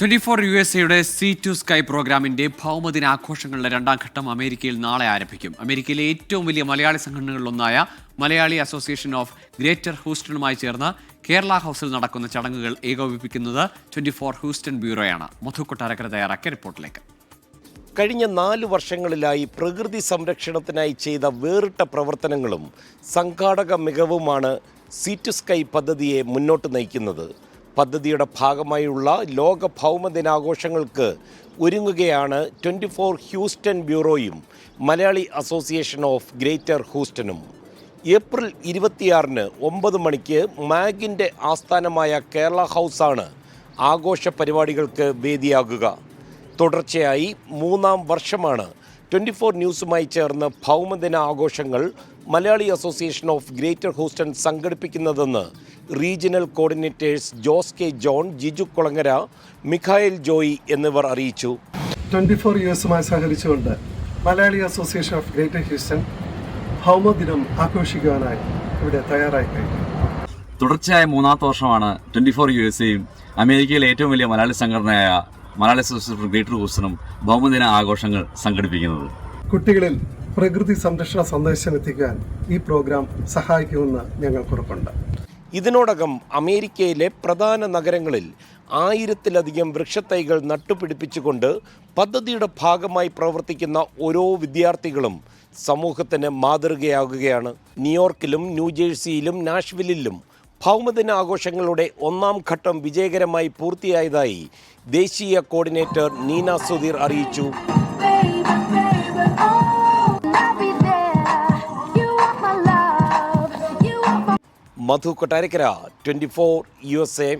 Twenty four U S എയുടെ C to sky പ്രോഗ്രാമിന്റെ ഭൗമദിനാഘോഷങ്ങളുടെ രണ്ടാം ഘട്ടം അമേരിക്കയിൽ നാളെ ആരംഭിക്കും. അമേരിക്കയിലെ ഏറ്റവും വലിയ മലയാളി സംഘടനകളിലൊന്നായ മലയാളി അസോസിയേഷൻ ഓഫ് ഗ്രേറ്റർ ഹൂസ്റ്റണുമായി ചേർന്ന് കേരള ഹൗസിൽ നടക്കുന്ന ചടങ്ങുകൾ ഏകോപിപ്പിക്കുന്നത് ട്വന്റി ഫോർ ഹൂസ്റ്റൺ ബ്യൂറോയാണ്. മധു കൊട്ടാരക്കര തയ്യാറാക്കിയ റിപ്പോർട്ടിലേക്ക്. കഴിഞ്ഞ നാല് വർഷങ്ങളിലായി പ്രകൃതി സംരക്ഷണത്തിനായി ചെയ്ത വേറിട്ട പ്രവർത്തനങ്ങളും സംഘാടക മികവുമാണ് സീ ടു സ്കൈ പദ്ധതിയെ മുന്നോട്ട് നയിക്കുന്നത്. പദ്ധതിയുടെ ഭാഗമായുള്ള ലോക ഭൗമ ദിനാഘോഷങ്ങൾക്ക് ഒരുങ്ങുകയാണ് ട്വന്റി ഫോർ ഹ്യൂസ്റ്റൺ ബ്യൂറോയും മലയാളി അസോസിയേഷൻ ഓഫ് ഗ്രേറ്റർ ഹൂസ്റ്റനും ഏപ്രിൽ ഇരുപത്തിയാറിന് ഒമ്പത് മണിക്ക് മാഗിന്റെ ആസ്ഥാനമായ കേരള ഹൗസാണ് ആഘോഷ പരിപാടികൾക്ക് വേദിയാകുക. തുടർച്ചയായി മൂന്നാം വർഷമാണ് ട്വന്റി ഫോർ ന്യൂസുമായി ചേർന്ന് ഭൗമദിന ആഘോഷങ്ങൾ Malayali association of greater Houston സംഘടിപ്പിക്കുന്നതെന്ന് regional coordinators Jose K John Jiju Kulangara Mikhayel Joy എന്നിവർ അറിയിച്ചു. ട്വന്റി ഫോർ ന്യൂസുമായി സഹകരിച്ചുകൊണ്ട് Malayali association of greater Houston ഭൗമദിനം ആഘോഷിക്കുവാനായി ഇവിടെ തയ്യാറായി കഴിഞ്ഞു. തുടർച്ചയായ മൂന്നാമത്തെ വർഷമാണ് ട്വന്റി ഫോർ യു എസ് എയും അമേരിക്കയിലെ ഏറ്റവും വലിയ മലയാളി സംഘടനയായ മലയാളി അസോസിയേഷൻ ഗ്രേറ്റർ ഹൂസ്റ്റണും ഭൗമദിന ആഘോഷങ്ങൾ സംഘടിപ്പിക്കുന്നത്. കുട്ടികളിൽ പ്രകൃതി സംരക്ഷണ സന്ദേശം എത്തിക്കാൻ ഈ പ്രോഗ്രാം സഹായിക്കുമെന്ന് ഞങ്ങൾക്കുറപ്പുണ്ട്. ഇതിനോടകം അമേരിക്കയിലെ പ്രധാന നഗരങ്ങളിൽ ആയിരത്തിലധികം വൃക്ഷത്തൈകൾ നട്ടുപിടിപ്പിച്ചുകൊണ്ട് പദ്ധതിയുടെ ഭാഗമായി പ്രവർത്തിക്കുന്ന ഓരോ വിദ്യാർത്ഥികളും സമൂഹത്തിന് മാതൃകയാകുകയാണ്. ന്യൂയോർക്കിലും ന്യൂജേഴ്സിയിലും നാഷ്വില്ലിലും ഭൗമദിന ആഘോഷങ്ങളുടെ ഒന്നാം ഘട്ടം വിജയകരമായി പൂർത്തിയായതായി ദേശീയ കോർഡിനേറ്റർ നീന സുധീർ അറിയിച്ചു. Madhu Kottarakkara twenty four U S A